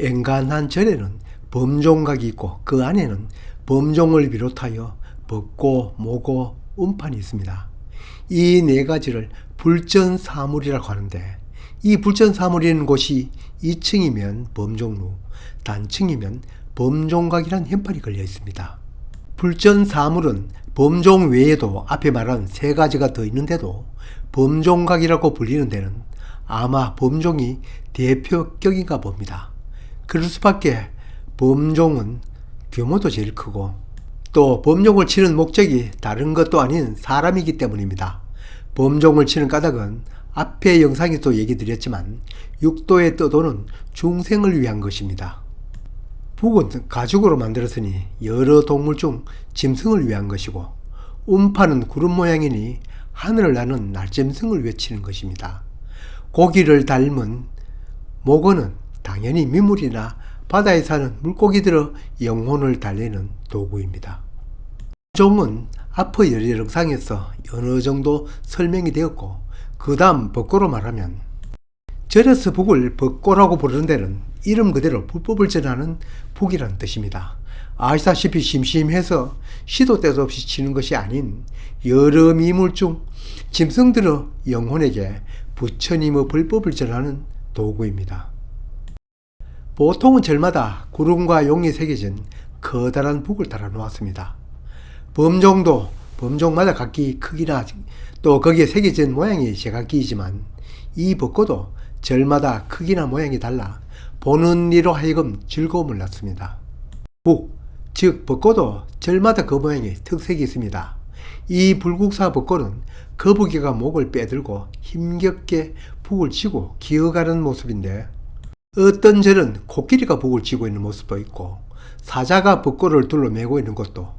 엔간한 절에는 범종각이 있고 그 안에는 범종을 비롯하여 법고, 모고, 음판이 있습니다. 이 네 가지를 불전사물이라고 하는데 이 불전사물이라는 곳이 2층이면 범종루, 단층이면 범종각이라는 현판이 걸려 있습니다. 불전사물은 범종 외에도 앞에 말한 세 가지가 더 있는데도 범종각이라고 불리는 데는 아마 범종이 대표격인가 봅니다. 그럴 수밖에 범종은 규모도 제일 크고 또 범종을 치는 목적이 다른 것도 아닌 사람이기 때문입니다. 범종을 치는 까닭은 앞에 영상에도 얘기 드렸지만 육도에 떠도는 중생을 위한 것입니다. 북은 가죽으로 만들었으니 여러 동물 중 짐승을 위한 것이고 음파는 구름 모양이니 하늘을 나는 날짐승을 외치는 것입니다. 고기를 닮은 목어는 당연히 민물이나 바다에 사는 물고기들의 영혼을 달래는 도구입니다. 종은 앞의 여러 영상에서 어느 정도 설명이 되었고 그 다음 벚고로 말하면 절에서 북을 벚고라고 부르는 데는 이름 그대로 불법을 전하는 북이라는 뜻입니다. 아시다시피 심심해서 시도 때도 없이 치는 것이 아닌 여러 미물 중 짐승들의 영혼에게 부처님의 불법을 전하는 도구입니다. 보통은 절마다 구름과 용이 새겨진 커다란 북을 달아 놓았습니다. 범종도 범종마다 각기 크기나 또 거기에 새겨진 모양이 제각기이지만 이 벚꽃도 절마다 크기나 모양이 달라 보는 이로 하여금 즐거움을 낳습니다. 북, 즉 벚꽃도 절마다 그 모양의 특색이 있습니다. 이 불국사 벚꽃은 거북이가 목을 빼들고 힘겹게 북을 치고 기어가는 모습인데 어떤 절은 코끼리가 북을 치고 있는 모습도 있고 사자가 벚꽃을 둘러매고 있는 것도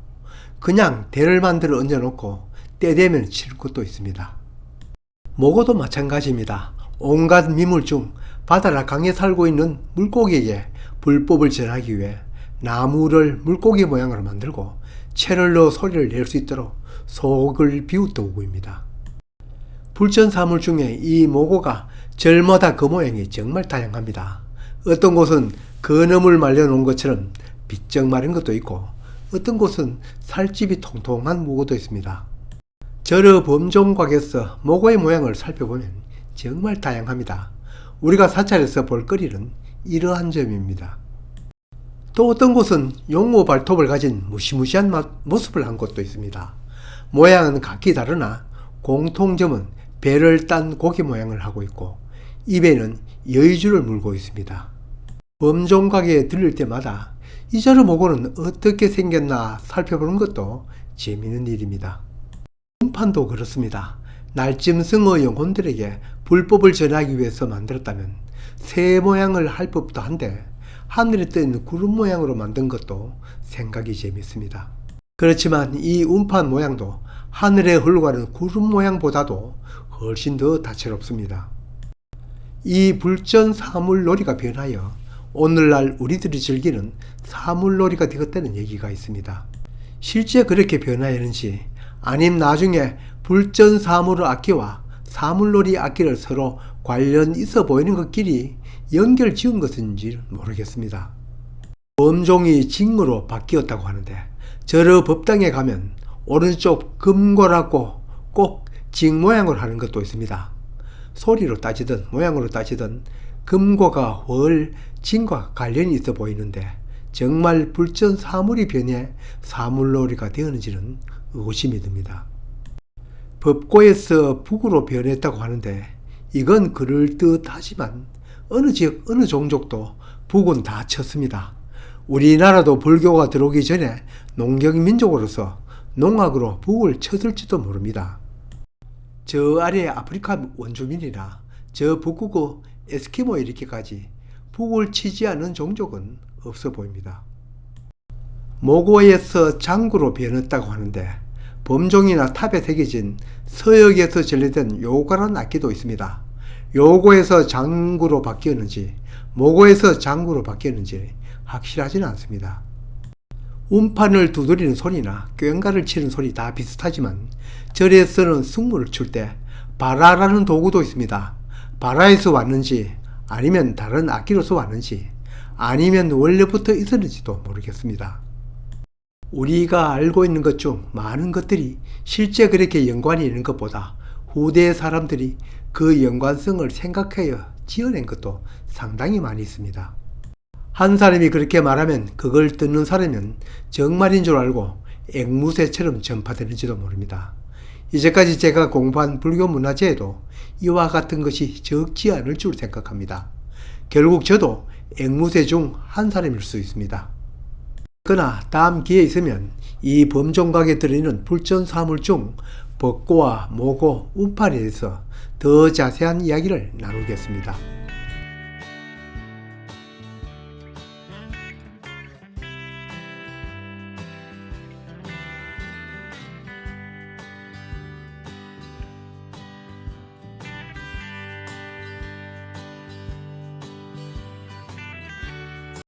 그냥 대를 만들어 얹어놓고 때 되면 칠 것도 있습니다. 모고도 마찬가지입니다. 온갖 미물 중 바다나 강에 살고 있는 물고기에게 불법을 전하기 위해 나무를 물고기 모양으로 만들고 채를 넣어 소리를 낼 수 있도록 속을 비웃 도구입니다. 불전 사물 중에 이 모고가 절마다 그 모양이 정말 다양합니다. 어떤 곳은 근엄을 말려놓은 것처럼 비쩍 마른 것도 있고 어떤 곳은 살집이 통통한 모고도 있습니다. 절의 범종곽에서 모고의 모양을 살펴보면 정말 다양합니다. 우리가 사찰에서 볼 거리는 이러한 점입니다. 또 어떤 곳은 용모 발톱을 가진 무시무시한 모습을 한 곳도 있습니다. 모양은 각기 다르나 공통점은 배를 딴 고기 모양을 하고 있고 입에는 여의주를 물고 있습니다. 범종각에 들릴 때마다 이 자루 모고는 어떻게 생겼나 살펴보는 것도 재미있는 일입니다. 음판도 그렇습니다. 날짐승의 영혼들에게 불법을 전하기 위해서 만들었다면 새 모양을 할 법도 한데 하늘에 떠 있는 구름 모양으로 만든 것도 생각이 재밌습니다. 그렇지만 이 운판 모양도 하늘에 흘러가는 구름 모양보다도 훨씬 더 다채롭습니다. 이 불전 사물놀이가 변하여 오늘날 우리들이 즐기는 사물놀이가 되었다는 얘기가 있습니다. 실제 그렇게 변하였는지 아님 나중에 불전 사물의 악기와 사물놀이 악기를 서로 관련 있어 보이는 것끼리 연결 지은 것인지 모르겠습니다. 범종이 징으로 바뀌었다고 하는데 저러 법당에 가면 오른쪽 금고라고 꼭 징 모양으로 하는 것도 있습니다. 소리로 따지든 모양으로 따지든 금고가 훨 징과 관련이 있어 보이는데 정말 불전 사물이 변해 사물놀이가 되었는지는 의심이 듭니다. 법고에서 북으로 변했다고 하는데 이건 그럴듯하지만 어느 지역 어느 종족도 북은 다 쳤습니다. 우리나라도 불교가 들어오기 전에 농경민족으로서 농악으로 북을 쳤을지도 모릅니다. 저 아래 아프리카 원주민이나 저 북극의 에스키모 이렇게까지 북을 치지 않은 종족은 없어 보입니다. 모고에서 장구로 변했다고 하는데 범종이나 탑에 새겨진 서역에서 전래된 요가라는 악기도 있습니다. 요고에서 장구로 바뀌었는지 모고에서 장구로 바뀌었는지 확실하지는 않습니다. 음판을 두드리는 소리나 꽹가를 치는 소리 다 비슷하지만 절에서는 승무를 출 때 바라라는 도구도 있습니다. 바라에서 왔는지 아니면 다른 악기로서 왔는지 아니면 원래부터 있었는지도 모르겠습니다. 우리가 알고 있는 것 중 많은 것들이 실제 그렇게 연관이 있는 것보다 후대 사람들이 그 연관성을 생각하여 지어낸 것도 상당히 많이 있습니다. 한 사람이 그렇게 말하면 그걸 듣는 사람은 정말인 줄 알고 앵무새처럼 전파되는지도 모릅니다. 이제까지 제가 공부한 불교 문화재에도 이와 같은 것이 적지 않을 줄 생각합니다. 결국 저도 앵무새 중 한 사람일 수 있습니다. 그러나 다음 기회 있으면 이 범종각에 들어있는 불전 사물 중 벚고와 모고, 우판에 대해서 더 자세한 이야기를 나누겠습니다.